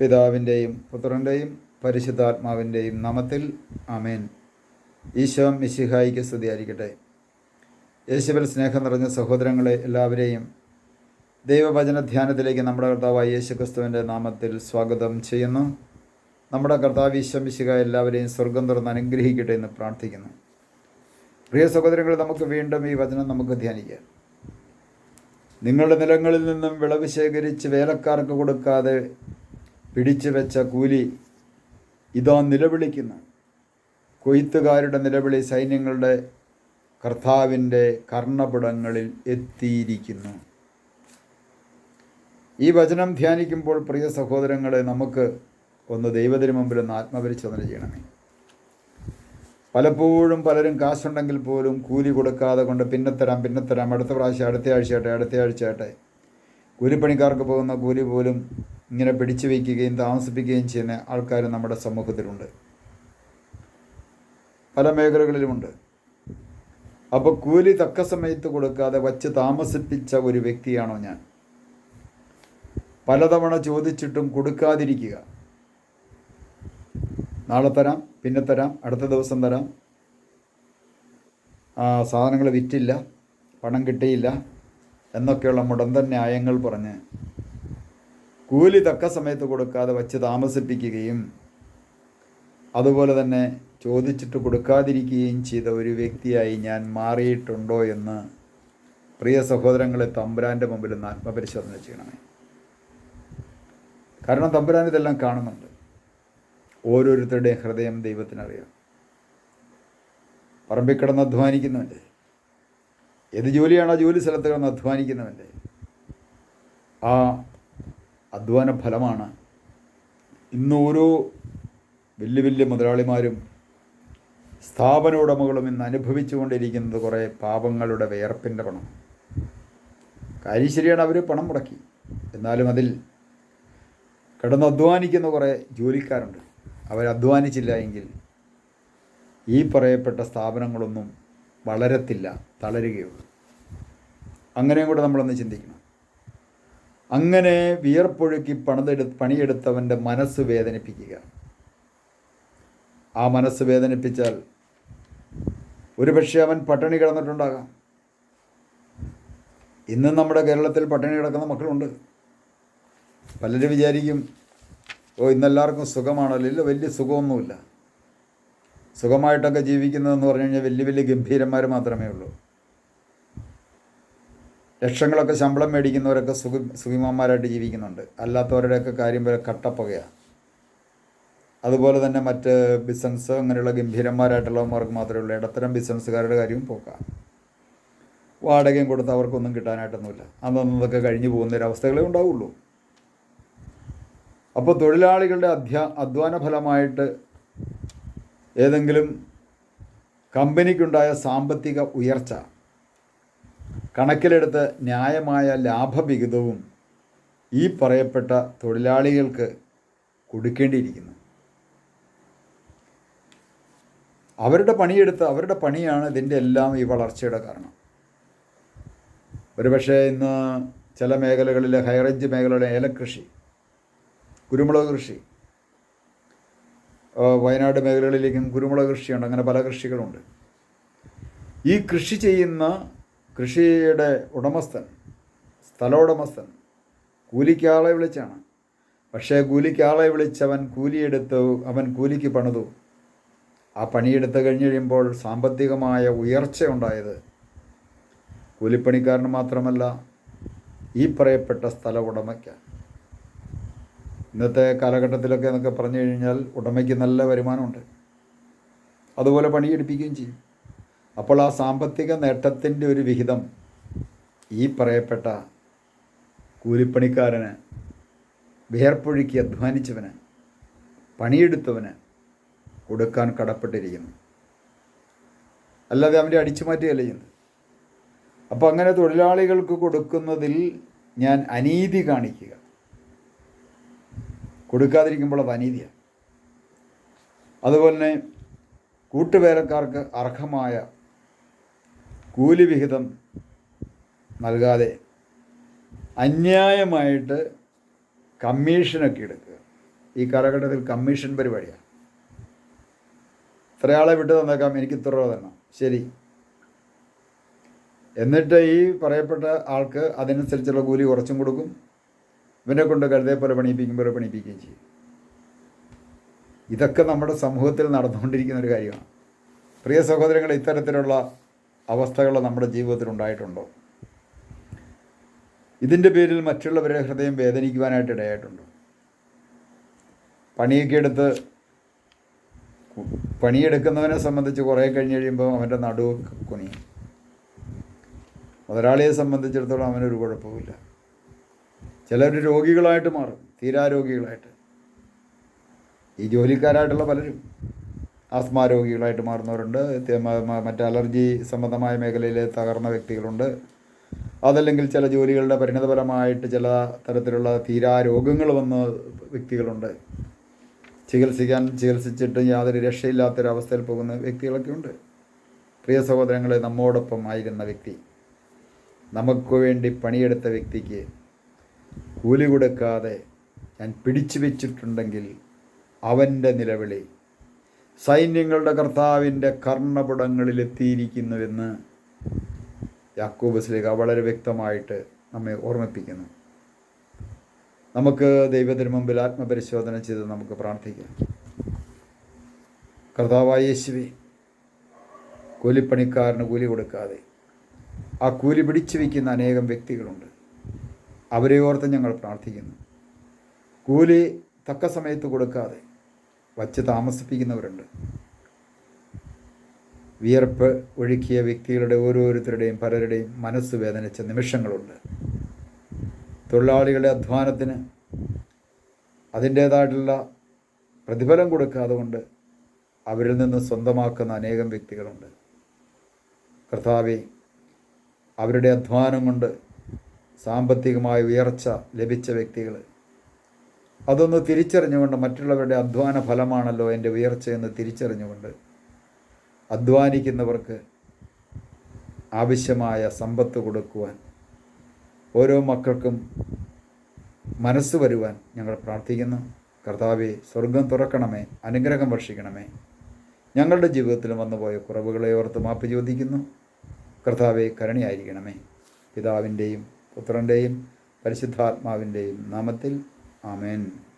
പിതാവിന്റെയും പുത്രന്റെയും പരിശുദ്ധാത്മാവിന്റെയും നാമത്തിൽ അമേൻ ഈശോ മിശിഹായിക്ക് സ്തുതിയായിരിക്കട്ടെ. യേശുവിൽ സ്നേഹം നിറഞ്ഞ സഹോദരങ്ങളെ എല്ലാവരെയും ദൈവവചന ധ്യാനത്തിലേക്ക് നമ്മുടെ കർത്താവായ യേശു ക്രിസ്തുവിന്റെ നാമത്തിൽ സ്വാഗതം ചെയ്യുന്നു. നമ്മുടെ കർത്താവ് ഈശോ മിശിഹ എല്ലാവരെയും സ്വർഗം തുറന്ന് അനുഗ്രഹിക്കട്ടെ എന്ന് പ്രാർത്ഥിക്കുന്നു. പ്രിയ സഹോദരങ്ങൾ നമുക്ക് വീണ്ടും ഈ വചനം നമുക്ക് ധ്യാനിക്കാം. നിങ്ങളുടെ നിലങ്ങളിൽ നിന്നും വിളവ് ശേഖരിച്ച് വേലക്കാർക്ക് കൊടുക്കാതെ പിടിച്ചു വെച്ച കൂലി ഇതാ നിലവിളിക്കുന്നു കൊയ്ത്തുകാരുടെ നിലവിളി സൈന്യങ്ങളുടെ കർത്താവിന്റെ കർണപുടങ്ങളിൽ എത്തിയിരിക്കുന്നു. ഈ വചനം ധ്യാനിക്കുമ്പോൾ പ്രിയ സഹോദരങ്ങളെ നമുക്ക് ഒന്ന് ദൈവത്തിന് മുമ്പിൽ ഒന്ന് ആത്മപരിശോധന ചെയ്യണമേ. പലപ്പോഴും പലരും കാശുണ്ടെങ്കിൽ പോലും കൂലി കൊടുക്കാതെ കൊണ്ട് പിന്നെ തരാം പിന്നെ തരാം അടുത്ത പ്രാവശ്യം അടുത്ത ആഴ്ചയാട്ടെ അടുത്ത ആഴ്ചയാട്ടെ കൂലിപ്പണിക്കാർക്ക് പോകുന്ന കൂലി പോലും ഇങ്ങനെ പിടിച്ചു വയ്ക്കുകയും താമസിപ്പിക്കുകയും ചെയ്യുന്ന ആൾക്കാർ നമ്മുടെ സമൂഹത്തിലുണ്ട്. പല മേഖലകളിലുമുണ്ട്. അപ്പോൾ കൂലി തക്ക സമയത്ത് കൊടുക്കാതെ വച്ച് താമസിപ്പിച്ച ഒരു വ്യക്തിയാണോ ഞാൻ? പലതവണ ചോദിച്ചിട്ടും കൊടുക്കാതിരിക്കുക. നാളെ തരാം പിന്നെ തരാം അടുത്ത ദിവസം തരാം. ആ സാധനങ്ങൾ വിറ്റില്ല പണം കിട്ടിയില്ല എന്നൊക്കെയുള്ള മുടന്തൻ ന്യായങ്ങൾ പറഞ്ഞ് കൂലി തക്ക സമയത്ത് കൊടുക്കാതെ വച്ച് താമസിപ്പിക്കുകയും അതുപോലെ തന്നെ ചോദിച്ചിട്ട് കൊടുക്കാതിരിക്കുകയും ചെയ്ത ഒരു വ്യക്തിയായി ഞാൻ മാറിയിട്ടുണ്ടോ എന്ന് പ്രിയ സഹോദരങ്ങളെ തമ്പുരാന്റെ മുമ്പിൽ ഒന്ന് ആത്മപരിശോധന ചെയ്യണമേ. കാരണം തമ്പുരാൻ ഇതെല്ലാം കാണുന്നുണ്ട്. ഓരോരുത്തരുടെയും ഹൃദയം ദൈവത്തിനറിയാം. പറമ്പിൽ കിടന്ന് അധ്വാനിക്കുന്നവന്റെ ഏത് ജോലിയാണോ ജോലി സ്ഥലത്ത് കിടന്ന് അധ്വാനിക്കുന്നവന്റെ ആ അധ്വാന ഫലമാണ്. ഇന്ന് ഓരോ വലിയ വലിയ മുതലാളിമാരും സ്ഥാപന ഉടമകളും ഇന്ന് അനുഭവിച്ചുകൊണ്ടിരിക്കുന്നത് കുറേ പാപങ്ങളുടെ വേർപ്പിന്റെ പണം. കാര്യം ശരിയാണ് അവർ പണം മുടക്കി. എന്നാലും അതിൽ കിടന്ന് അധ്വാനിക്കുന്ന കുറേ ജോലിക്കാരുണ്ട്. അവർ അധ്വാനിച്ചില്ല എങ്കിൽ ഈ പറയപ്പെട്ട സ്ഥാപനങ്ങളൊന്നും വളരത്തില്ല തളരുകയുള്ളൂ. അങ്ങനെയും കൂടെ നമ്മളൊന്ന് ചിന്തിക്കണം. അങ്ങനെ വിയർപ്പൊഴുക്കി പണിതെടു പണിയെടുത്തവന്റെ മനസ്സ് വേദനിപ്പിക്കുക. ആ മനസ്സ് വേദനിപ്പിച്ചാൽ ഒരുപക്ഷെ അവൻ പട്ടിണി കിടന്നിട്ടുണ്ടാകാം. ഇന്ന് നമ്മുടെ കേരളത്തിൽ പട്ടിണി കിടക്കുന്ന മക്കളുണ്ട്. പലരും വിചാരിക്കും ഓ ഇന്നെല്ലാവർക്കും സുഖമാണല്ലോ. ഇല്ല വലിയ സുഖമൊന്നുമില്ല. സുഖമായിട്ടൊക്കെ ജീവിക്കുന്നതെന്ന് പറഞ്ഞു കഴിഞ്ഞാൽ വലിയ വലിയ ഗംഭീരന്മാർ മാത്രമേ ഉള്ളൂ. ലക്ഷങ്ങളൊക്കെ ശമ്പളം മേടിക്കുന്നവരൊക്കെ സുഖി സുഖിമാന്മാരായിട്ട് ജീവിക്കുന്നുണ്ട്. അല്ലാത്തവരുടെയൊക്കെ കാര്യം വരെ കട്ടപ്പുകയാണ് അതുപോലെ തന്നെ മറ്റ് ബിസിനസ് അങ്ങനെയുള്ള ഗംഭീരന്മാരായിട്ടുള്ളവന്മാർക്ക് മാത്രമേ ഉള്ളൂ. ഇടത്തരം ബിസിനസ്സുകാരുടെ കാര്യവും പോക്കാം. വാടകയും കൊടുത്ത് അവർക്കൊന്നും കിട്ടാനായിട്ടൊന്നുമില്ല. അന്നതൊക്കെ കഴിഞ്ഞു പോകുന്ന അവസ്ഥകളേ ഉണ്ടാവുള്ളൂ. അപ്പോൾ തൊഴിലാളികളുടെ അധ്യാ അധ്വാന ഫലമായിട്ട് ഏതെങ്കിലും കമ്പനിക്കുണ്ടായ സാമ്പത്തിക ഉയർച്ച കണക്കിലെടുത്ത് ന്യായമായ ലാഭവിഹിതവും ഈ പറയപ്പെട്ട തൊഴിലാളികൾക്ക് കൊടുക്കേണ്ടിയിരിക്കുന്നു. അവരുടെ പണിയെടുത്ത് അവരുടെ പണിയാണ് ഇതിന്റെ എല്ലാം ഈ വളർച്ചയുടെ കാരണം. ഒരുപക്ഷെ ഇന്ന് ചില മേഖലകളിലെ ഹൈറേഞ്ച് മേഖലകളിലെ ഏലക്കൃഷി കുരുമുളക് കൃഷി വയനാട് മേഖലകളിലേക്കും കുരുമുളക് കൃഷിയുണ്ട് അങ്ങനെ പല കൃഷികളുണ്ട്. ഈ കൃഷി ചെയ്യുന്ന കൃഷിയുടെ ഉടമസ്ഥൻ സ്ഥലോടമസ്ഥൻ കൂലിക്കാളെ വിളിച്ചാണ്. പക്ഷേ കൂലിക്കാളെ വിളിച്ചവൻ കൂലിയെടുത്തു അവൻ കൂലിക്ക് പണിതു. ആ പണിയെടുത്ത് കഴിഞ്ഞ് കഴിയുമ്പോൾ സാമ്പത്തികമായ ഉയർച്ച ഉണ്ടായത് കൂലിപ്പണിക്കാരന് മാത്രമല്ല ഈ പറയപ്പെട്ട സ്ഥല ഉടമയ്ക്ക് ഇന്നത്തെ കാലഘട്ടത്തിലൊക്കെ എന്നൊക്കെ പറഞ്ഞു കഴിഞ്ഞാൽ ഉടമയ്ക്ക് നല്ല വരുമാനമുണ്ട്. അതുപോലെ പണിയെടുപ്പിക്കുകയും ചെയ്യും. അപ്പോൾ ആ സാമ്പത്തിക നേട്ടത്തിന്റെ ഒരു വിഹിതം ഈ പറയപ്പെട്ട കൂലിപ്പണിക്കാരന് വിയർപ്പൊഴുക്കി അധ്വാനിച്ചവന് പണിയെടുത്തവന് കൊടുക്കാൻ കടപ്പെട്ടിരിക്കുന്നു. അല്ലാതെ അവന്റെ അടിച്ചു മാറ്റുകയല്ല ചെയ്യുന്നത്. അപ്പോൾ അങ്ങനെ തൊഴിലാളികൾക്ക് കൊടുക്കുന്നതിൽ ഞാൻ അനീതി കാണിക്കുക. കൊടുക്കാതിരിക്കുമ്പോൾ അത് അനീതിയാണ്. അതുപോലെ തന്നെ കൂട്ടുവേലക്കാർക്ക് അർഹമായ കൂലി വിഹിതം നൽകാതെ അന്യായമായിട്ട് കമ്മീഷനൊക്കെ എടുക്കുക. ഈ കാലഘട്ടത്തിൽ കമ്മീഷൻ പരിപാടിയാണ്. ഇത്രയാളെ വിട്ടു തന്നേക്കാം എനിക്ക് ഇത്ര രൂപ തരണം. ശരി. എന്നിട്ട് ഈ പറയപ്പെട്ട ആൾക്ക് അതിനനുസരിച്ചുള്ള കൂലി കുറച്ചും കൊടുക്കും. ഇവനെ കൊണ്ട് കഴുതേ പോലെ പണിയിപ്പിക്കും പോലെ പണിയിപ്പിക്കുകയും ചെയ്യും. ഇതൊക്കെ നമ്മുടെ സമൂഹത്തിൽ നടന്നുകൊണ്ടിരിക്കുന്ന ഒരു കാര്യമാണ്. പ്രിയ സഹോദരങ്ങൾ ഇത്തരത്തിലുള്ള അവസ്ഥകൾ നമ്മുടെ ജീവിതത്തിൽ ഉണ്ടായിട്ടുണ്ടോ ഇതിന്റെ പേരിൽ മറ്റുള്ളവരുടെ ഹൃദയം വേദനിക്കുവാനായിട്ട് ഇടയായിട്ടുണ്ടോ? പണിയൊക്കെ എടുത്ത് പണിയെടുക്കുന്നവനെ സംബന്ധിച്ച് കുറേ കഴിഞ്ഞ് കഴിയുമ്പോൾ അവന്റെ നടുവ് കുനിയും മുതലാളിയെ സംബന്ധിച്ചിടത്തോളം അവനൊരു കുഴപ്പമില്ല ചിലർ രോഗികളായിട്ട് മാറും തീരാരോഗികളായിട്ട് ഈ ജോലിക്കാരായിട്ടുള്ള പലരും. ആസ്മ രോഗികളായിട്ട് മാറുന്നവരുണ്ട്. മറ്റ് അലർജി സംബന്ധമായ മേഖലയിൽ തകർന്ന വ്യക്തികളുണ്ട്. അതല്ലെങ്കിൽ ചില ജോലികളുടെ പരിണിതഫലമായിട്ട് ചില തരത്തിലുള്ള തീരാ രോഗങ്ങൾ വന്ന വ്യക്തികളുണ്ട്. ചികിത്സിക്കാൻ ചികിത്സിച്ചിട്ട് യാതൊരു രക്ഷയില്ലാത്തൊരവസ്ഥയിൽ പോകുന്ന വ്യക്തികളൊക്കെ ഉണ്ട്. പ്രിയ സഹോദരങ്ങളെ നമ്മോടൊപ്പം ആയിരുന്ന വ്യക്തി നമുക്ക് വേണ്ടി പണിയെടുത്ത വ്യക്തിക്ക് കൂലി കൊടുക്കാതെ ഞാൻ പിടിച്ചു വെച്ചിട്ടുണ്ടെങ്കിൽ അവന്റെ നിലവിളി സൈന്യങ്ങളുടെ കർത്താവിന്റെ കർണപുടങ്ങളിലെത്തിയിരിക്കുന്നുവെന്ന് യാക്കോബ് സ്ലിഹ വളരെ വ്യക്തമായിട്ട് നമ്മെ ഓർമ്മിപ്പിക്കുന്നു. നമുക്ക് ദൈവത്തിന് മുമ്പിൽ ആത്മപരിശോധന ചെയ്ത് നമുക്ക് പ്രാർത്ഥിക്കാം. കർത്താവായ യേശുവി കൂലിപ്പണിക്കാരന് കൂലി കൊടുക്കാതെ ആ കൂലി പിടിച്ചു വയ്ക്കുന്ന അനേകം വ്യക്തികളുണ്ട്. അവരെ ഓർത്ത് ഞങ്ങൾ പ്രാർത്ഥിക്കുന്നു. കൂലി തക്ക സമയത്ത് കൊടുക്കാതെ വച്ച് താമസിപ്പിക്കുന്നവരുണ്ട്. വിയർപ്പ് ഒഴുക്കിയ വ്യക്തികളുടെ ഓരോരുത്തരുടെയും പലരുടെയും മനസ്സ് വേദനിച്ച നിമിഷങ്ങളുണ്ട്. തൊഴിലാളികളുടെ അധ്വാനത്തിന് അതിന്റേതായിട്ടുള്ള പ്രതിഫലം കൊടുക്കാതെ കൊണ്ട് അവരിൽ നിന്ന് സ്വന്തമാക്കുന്ന അനേകം വ്യക്തികളുണ്ട്. കർത്താവെ അവരുടെ അധ്വാനം കൊണ്ട് സാമ്പത്തികമായ ഉയർച്ച ലഭിച്ച വ്യക്തികൾ അതൊന്ന് തിരിച്ചറിഞ്ഞുകൊണ്ട് മറ്റുള്ളവരുടെ അധ്വാന ഫലമാണല്ലോ എന്റെ ഉയർച്ചയെന്ന് തിരിച്ചറിഞ്ഞുകൊണ്ട് അധ്വാനിക്കുന്നവർക്ക് ആവശ്യമായ സമ്പത്ത് കൊടുക്കുവാൻ ഓരോ മക്കൾക്കും മനസ്സ് വരുവാൻ ഞങ്ങൾ പ്രാർത്ഥിക്കുന്നു. കർത്താവെ സ്വർഗം തുറക്കണമേ അനുഗ്രഹം വർഷിക്കണമേ. ഞങ്ങളുടെ ജീവിതത്തിൽ വന്നുപോയ കുറവുകളെ ഓർത്ത് മാപ്പ് ചോദിക്കുന്നു. കർത്താവെ കരുണയായിരിക്കണമേ. പിതാവിന്റെയും പുത്രന്റെയും പരിശുദ്ധാത്മാവിന്റെയും നാമത്തിൽ Amen.